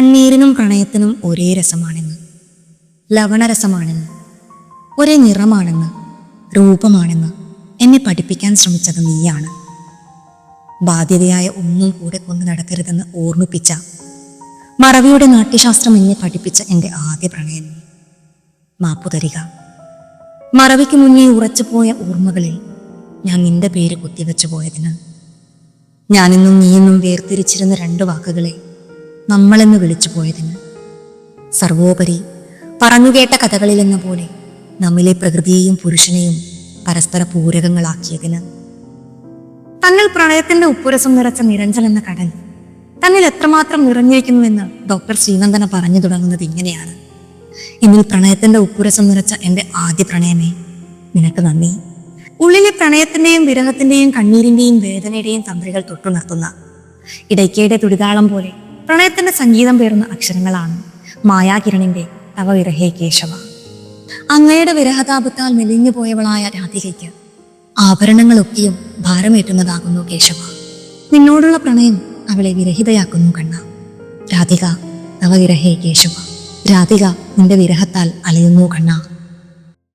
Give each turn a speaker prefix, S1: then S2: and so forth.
S1: കണ്ണീരിനും പ്രണയത്തിനും ഒരേ രസമാണെന്ന്. ലവണരസമാണെന്ന്. ഒരേ നിറമാണെന്ന്. രൂപമാണെന്ന് എന്നെ പഠിപ്പിക്കാൻ ശ്രമിച്ചത് നീയാണ്. ബാധ്യതയായ ഒന്നും കൂടെ കൊണ്ടു നടക്കരുതെന്ന് ഓർമ്മിപ്പിച്ച മറവിയുടെ നാട്യശാസ്ത്രം എന്നെ പഠിപ്പിച്ച എന്റെ ആദ്യ പ്രണയം മാപ്പുതരിക മാപ്പു തരിക. മറവിക്ക് മുന്നേ ഉറച്ചുപോയ ഓർമ്മകളിൽ ഞാൻ നിന്റെ പേര് കുത്തിവെച്ചു പോയതിന് ഞാനിന്നും നീയെന്നും വേർതിരിച്ചിരുന്ന രണ്ട് വാക്കുകളെ നമ്മളെന്ന് വിളിച്ചു പോയതിന് സർവോപരി പറഞ്ഞു പറഞ്ഞുകേട്ട കഥകളിലെന്ന പോലെ നമ്മിലെ പ്രകൃതിയെയും പുരുഷനെയും പരസ്പര പൂരകങ്ങളാക്കിയതിന് തന്നിൽ പ്രണയത്തിന്റെ ഉപ്പുരസം നിറച്ച നിരഞ്ജൻ എന്ന കടൽ തന്നിൽ എത്രമാത്രം നിറഞ്ഞിരിക്കുന്നുവെന്ന് ഡോക്ടർ ശ്രീനന്ദന പറഞ്ഞു തുടങ്ങുന്നത് ഇങ്ങനെയാണ്. എന്നിൽ പ്രണയത്തിന്റെ ഉപ്പുരസം നിറച്ച എന്റെ ആദ്യ പ്രണയമേ നിനക്ക് നന്ദി. ഉള്ളിലെ പ്രണയത്തിന്റെയും വിരഹത്തിന്റെയും കണ്ണീരിന്റെയും വേദനയുടെയും തന്ത്രികൾ തൊട്ടുണർത്തുന്ന ഇടയ്ക്കയുടെ തുടിതാളം പോലെ പ്രണയത്തിന്റെ സംഗീതം പേർന്ന അക്ഷരങ്ങളാണ് മായാകിരണിന്റെ തവ വിരഹേ കേശവ. അങ്ങയുടെ വിരഹതാപത്താൽ മെലിഞ്ഞു പോയവളായ രാധികയ്ക്ക് ആഭരണങ്ങളൊക്കെയും ഭാരമേറ്റുന്നതാകുന്നു കേശവ. നിന്നോടുള്ള പ്രണയം അവളെ വിരഹിതയാക്കുന്നു കണ്ണ. രാധിക തവ വിരഹേ കേശവ. രാധിക നിന്റെ വിരഹത്താൽ അലയുന്നു കണ്ണ.